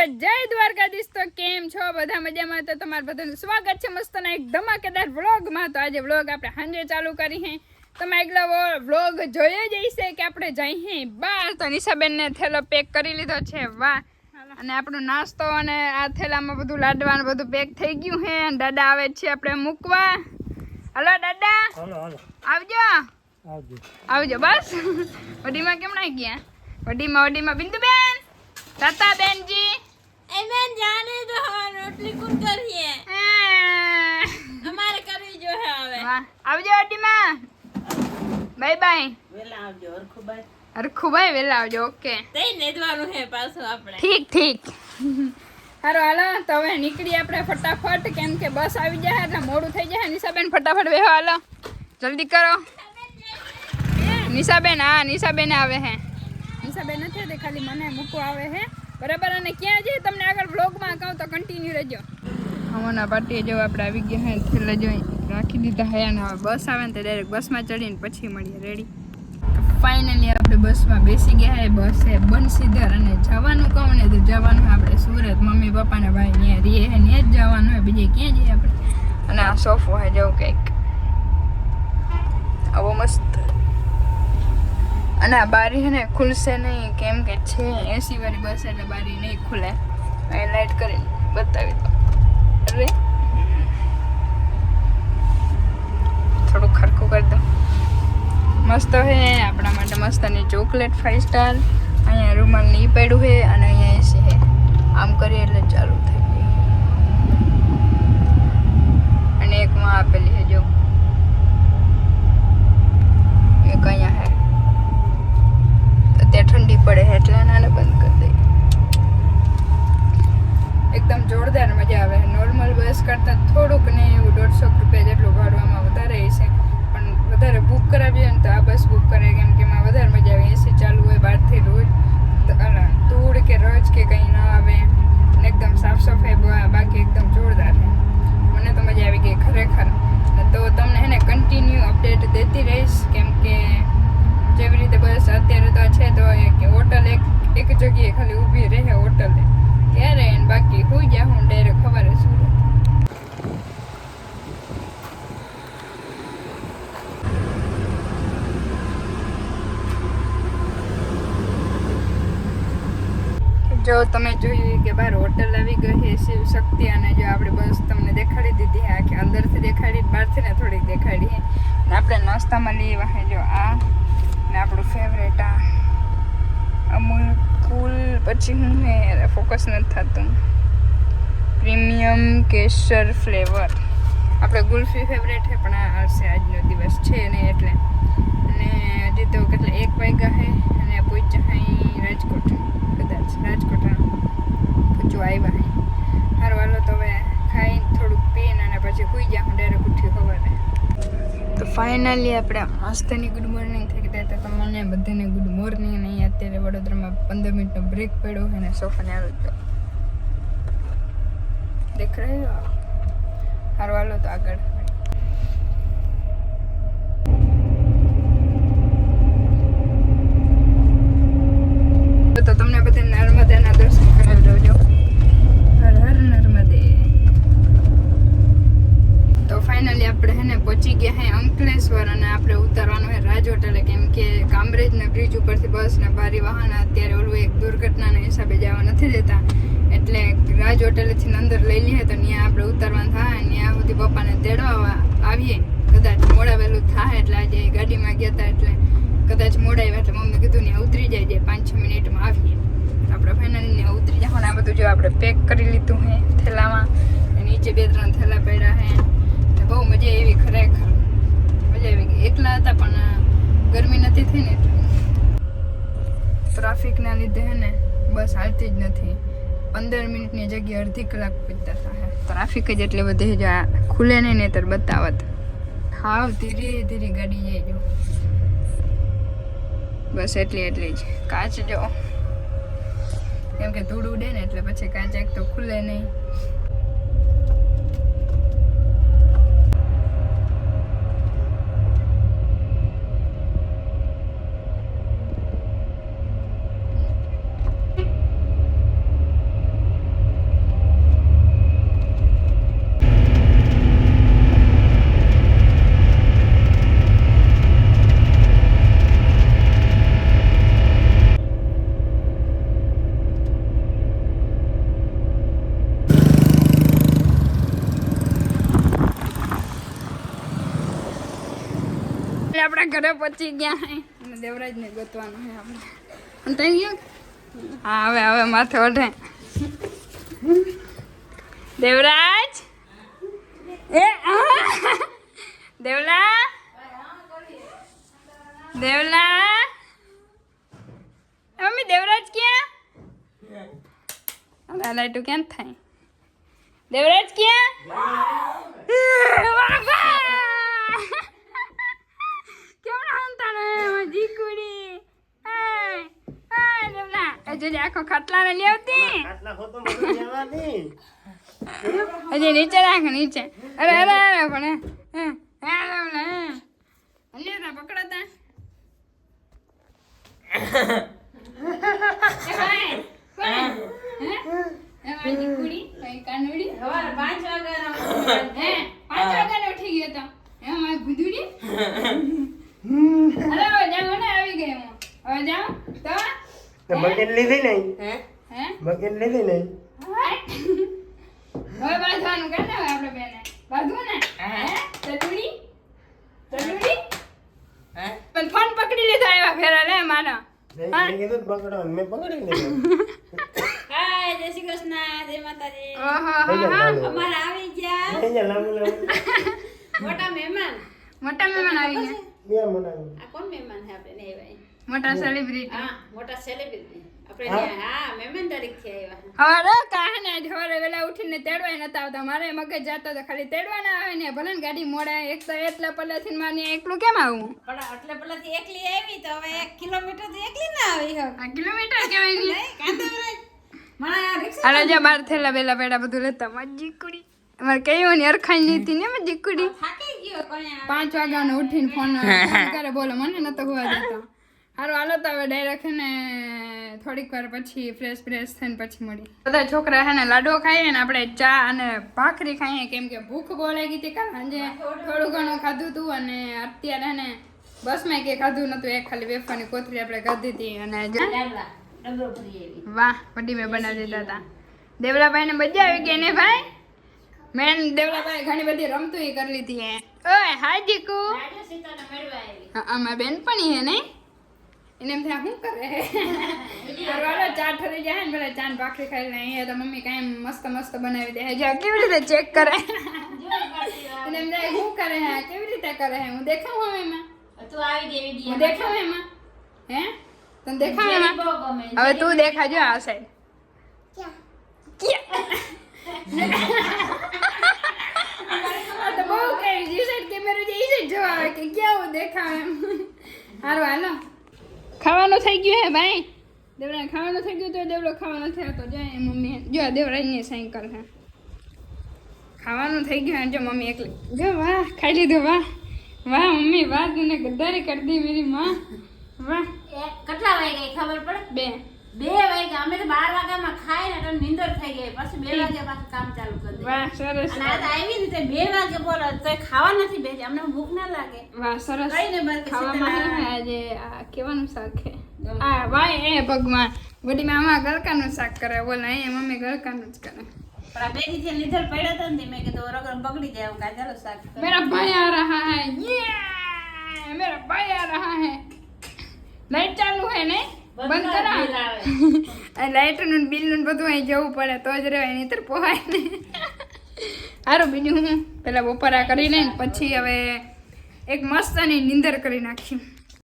તો જય દ્વારકાધીશ. તો કેમ છો? બધા મજામાં? તો તમારું બધાનું સ્વાગત છે મસ્તના એક ધમાકેદાર વ્લોગમાં. તો આજે વ્લોગ આપણે સાંજે ચાલુ કરી હે. તમે એકલા વ્લોગ જોઈએ જ હશે કે આપણે જઈ હે બહાર. તો નિશાબેનને થેલો પેક કરી લીધો છે. વાહ. અને આપણો નાસ્તો અને આ થેલામાં બધું લાડવાનું બધું પેક થઈ ગયું હે. અને દાદા આવે છે આપણે મૂકવા. હલો દાદા. હાલો હાલો. આવજો. આવજો. આવજો બસ. વડીમાં કેમ ના ગયા? વડીમાં વડીમાં. બિંદુબેન. તાતા બેનજી એમેન જાને તો રોટલી કોણ કરીએ? અમારે કરવી જો હે હવે આવજો વડીમાં બાય બાય. વેલા આવજો હરખુબાઈ હરખું વેલા આવજો. ઓકે. તઈ નેદવાનું હે પાછું આપણે. ઠીક ઠીક. હારો હાલો. તો હવે નીકળી આપણે ફટાફટ. કેમ કે બસ આવી જાય એટલે મોડું થઈ જાય નિશાબેન ફટાફટ બેહો હાલો. જલ્દી કરો. નિશાબેન. હા નિશાબેન આવે હે. નિશાબેન નથી ખાલી મને મૂકવા આવે હે. બરાબર? અને ક્યાં જઈએ તમને આગળ વ્લોગમાં કહું તો કન્ટિન્યુ રહેજો. હમણાં પાટીએ જો આપણે આવી ગયા હે છેલ્લે જોઈ રાખી દીધા હે અને હવે બસ આવે ને તો ડાયરેક્ટ બસમાં ચડીને પછી મળીએ. રેડી ફાઇનલી આપણે બસમાં બેસી ગયા હે, બસ છે બંસીધર અને જવાનું કહું ને તો જવાનું હે આપણે સુરત. મમ્મી, પપ્પાના ભાઈ ત્યાં રીએ હે ને જ જવાનું હોય બીજે ક્યાં જઈએ આપણે? અને આ સોફો હે જવું કંઈક. આવો મસ્ત અને આ બારી હે ને ખુલશે નહીં, કેમ કે છે એસી વાળી બસ એટલે બારી નહીં ખુલે. અહીં લાઈટ કરીને બતાવી દો અરે. થોડું ખરખું કરી દો મસ્ત હે આપણા માટે મસ્તની ચોકલેટ ફાઇવ સ્ટાર અહીંયા રૂમાલ નહીં પડ્યું હે અને અહીંયા એસી હે આમ કરીએ એટલે ચાલુ થઈ જાય અને એક માં આપેલી હે જો એક અહીંયા હે અત્યારે ઠંડી પડે છે એટલે નાને બંધ કરી દઈએ એકદમ જોરદાર મજા આવે નોર્મલ બસ કરતાં થોડુંક ને એવું દોઢસો રૂપિયા જેટલું ભાડવામાં વધારે હશે પણ વધારે બુક કરાવીએ ને તો આ બસ બુક કરે કેમ કે એમાં વધારે મજા આવે. એસી ચાલુ હોય બહારથી રોજ ધૂળ કે રજ કે કંઈ ન આવે ને એકદમ સાફ સફાઈ બાકી એકદમ જોરદાર મને તો મજા આવી ગઈ ખરેખર. તો તમને એને કન્ટિન્યુ અપડેટ દેતી રહીશ કેમ કે જેવી રીતે બસ અત્યારે તો છે તો કે હોટલ એક એક જગ્યાએ ખાલી ઊભી રહે હોટલે ત્યારે એને બાકી હોઈ ગયા હું ડાયરેક્ટ ખબર સુરત. જો તમે જોયું કે બહાર હોટલ આવી ગઈ છે શિવ શક્તિ, અને જો આપણે બસ તમને દેખાડી દીધી હા કે અંદરથી દેખાડી, બહારથી ને થોડીક દેખાડી ને આપણે નાસ્તામાં લઈ વાહે જો આ, ને આપણું ફેવરેટ આ અમૂલ કુલ, પછી હું ને ફોકસ નથી થતું. પ્રીમિયમ કેસર ફ્લેવર. આપણે ગુલ્ફી ફેવરેટ છે, પણ આ હશે આજનો દિવસ છે નહીં એટલે. અને હજી તો કેટલા, એક વાગ્યા છે, અને પૂછ અહીં રાજકોટ. કદાચ રાજકોટ હા પૂછું આવ્યા હારો, હાલો તો હવે ખાઈને થોડુંક પીને અને પછી સુઈ ગયા હું ડાયરેક્ટ ઉઠી ખબર તો ફાઇનલી આપણે મસ્તની ગુડ મોર્નિંગ થઈ ગયા તો તમને બધાને ગુડ મોર્નિંગ અને અહીંયા અત્યારે વડોદરામાં પંદર મિનિટનો બ્રેક પડ્યો અને સોફાને આવી ગયો દેખ રહ્યો હારો, હાલો તો આગળ તો તમને બધા નર્મદાના દર્શન કરાવી દઉં હર હર નર્મદે તો ફાઇનલી આપણે હે ને પહોંચી ગયા હે અંકલેશ્વર અને આપણે ઉતારવાનું હે રાજ એટલે કેમ કે કામરેજના બ્રિજ ઉપરથી બસ ને ભારી વાહન, અત્યારે ઓલું એક દુર્ઘટનાના હિસાબે જવા નથી દેતા. એટલે રાજ હોટેલેથી અંદર લઈ લઈએ તો ત્યાં આપણે ઉતારવાનું થાય અને ત્યાં સુધી પપ્પાને તેડવા આવા- આવીએ. કદાચ મોડા વહેલું થાય એટલે આજે ગાડીમાં ગયા હતા એટલે કદાચ મોડા આવ્યા એટલે મમ્મી કીધું ત્યાં ઉતરી જાય જે પાંચ છ મિનિટમાં આવીએ. આપણે ફાઇનલી ને ઉતરી જાવ આ બધું જો આપણે પેક કરી લીધું હે થેલામાં. નીચે બે ત્રણ થેલા પડ્યા હે. ને બહુ મજા આવી ખરેખર. મજા આવી ગઈ. એકલા હતા, પણ ગરમી નથી થઈ ને ટ્રાફિકના લીધે હે ને, બસ હાલતી જ નથી. પંદર મિનિટની જગ્યાએ અડધી કલાક પૂછતા થાય ટ્રાફિક જ એટલે બધે જ, આ, ખુલે નહીં ને તો બતાવત. હાવ ધીરે ધીરે ગાડી જાય જો. બસ એટલી એટલી જ. કાચ જો. કેમ કે ધૂળ ઉડે ને એટલે પછી કાચ એક તો ખુલે નહીં. ઘરે પહોંચી ગયા અને દેવરાજને ગોતવાનું છે આપણે. થઈ ગયું? હા હવે હવે માથે ઓઢે. દેવરાજ? એ દેવલા? દેવલા? મમ્મી દેવરાજ ક્યાં? લાઈટું ક્યાં થાય? દેવરાજ ક્યાં બાબા કેમ હંતાડે મજી કુડી હાય હાય દેવલા એ જોજે આખો ખટલાને લેવતી આટલા ખોટો મને જવાની હજી નીચે રાખ નીચે. અરે અરે અરે પણ પકડતા. કાનુડી. પાંચ વાગ્યાના હે પાંચ વાગ્યાને ઉઠી ગયો તો હે મારી ગુદુડી અરે હવે જાઓ ને આવી ગઈ હું હવે જાઓ તો તો બકેટ લીધી નહીં. હે? હે? બકેટ લીધી નહીં હવે બાંધવાનું કર ને આપણે બેને? બાંધવું ને? હે? તડુડી તડુડી હે? પણ ફોન પકડી લીધો આવ્યા ફેરા લે મારો. મેં મેં કીધું પકડો મેં પકડી લીધો. હાય જય શ્રી કૃષ્ણ જય માતાજી. અમારે આવી ગયા. લાંબુ લાંબુ. મોટા મહેમાન. મોટા મહેમાન આવી ગયા. બે આ કોણ મહેમાન છે આપણે? ભાઈ. મોટા સેલિબ્રિટી હા મોટા સેલિબ્રિટી વેલા ઉઠીને નતા આવતા. મારે મગજ જાતો તો ખાલી તેડવા આવે ને ભલે ને ગાડી મોડે એક તો એટલા પલ્લેથી ને એકલું કેમ આવું? પણ એટલે પેલાથી એકલી આવી તો હવે એક કિલોમીટરથી એકલી ના આવી હવે. કિલોમીટર કેવાય નહીં કાંદા મને આ રિક્ષા અરે જે બાર થેલા બેલા બેડા બધું લેતા મજી કુડી અમારે કયું ને અરખાઈ નીતી ને મજી કુડી પાંચ વાગ્યાનો ઉઠીને ફોન કરે બોલો મને નતો હોવા દેતો. હારું હાલો તો હવે ડાયરેક્ટ ને થોડીક વાર પછી ફ્રેશ ફ્રેશ થઈને પછી મળી બધા છોકરા હે ને લાડવો ખાઈએ ને આપણે ચા અને ભાખરી ખાઈએ કેમ કે ભૂખ બહુ લાગી હતી કાલ. સાંજે થોડું ઘણું ખાધું હતું અને અત્યારે ને બસમાં કે ખાધું નતું એક ખાલી વેફાની કોથળી આપણે ખાધી હતી અને વાહ વડી મેં બનાવી દીધા હતા. દેવલાભાઈ ને મજા આવી ગઈ ને ભાઈ? મેન દેવલાભાઈ ઘણી બધી રમતું કરી લીધી હે. ઓય હાજીકુ હા, આમાં બેનપણી હે નહીં એને એમ થાય શું કરે? વાળો ચા ઠરી જાય ને પેલા ચાન ભાખરી ખાઈ લે અહીંયા તો મમ્મી કાંઈ મસ્ત મસ્ત બનાવી દે. જા કેવી રીતે ચેક કરે? એમ થાય શું કરે? હે કેવી રીતે કરે? હે હું દેખાઉં હવે એમાં. તું આવી દે હું દેખાઉં એમાં? હે? તને દેખાવ એમાં? હવે તું દેખાજો આ સાઈડ તો બહુ કઈ જે સાઈડ કેમેરો જે ઈ સાઈડ જોવા આવે કે કેવું દેખાવ એમ? હારું હાલો. ખાવાનું થઈ ગયું હે ભાઈ? દેવરા ખાવાનું થઈ ગયું તો દેવરો ખાવાનો થયો તો જાય મમ્મી જો દેવરાજની સાયકલ હે ખાવાનું થઈ ગયું જો મમ્મી એકલી. જો વાહ ખાઈ લીધું વાહ. વાહ મમ્મી વાહ તને ગદ્દારી કરી દી મેરી માં. વાહ. કેટલા વાગે ખબર પડે? બે. બે વાગે. અમે તો બાર વાગ્યામાં ખાઈને તો નીંદર થઈ ગઈ. પછી બે વાગે પાછું કામ ચાલુ કરી વાહ સરસ. આવી રીતે બે વાગે બોલો તો ખાવા નથી બેસી અમને ભૂખ ના લાગે. વાહ સરસ. કઈ ને ખાવામાં હે આજે કેવાનું શાક છે? આ વાય એ ભગવાન. બધી મામા ગલકાનું શાક કરે. બોલ એ મમ્મી ગલકાનું જ કરે. પણ જે લીધર પડ્યા હતા મેં કીધું રગડ બગડી જાય એવું શાક મેરા ભાઈ આ રહા હે. મેરા ભાઈ આ રહા હે. લાઈટ ચાલુ હે ને? બંધ કરા લાઈટનું બિલ નું બધું અહીં જવું પડે તો જ રહેવાય નહીતર પોહાય ને સારું બીજું હું? પહેલાં બપોરા કરી લઈને પછી હવે એક મસ્ત અને નીંદર કરી નાખી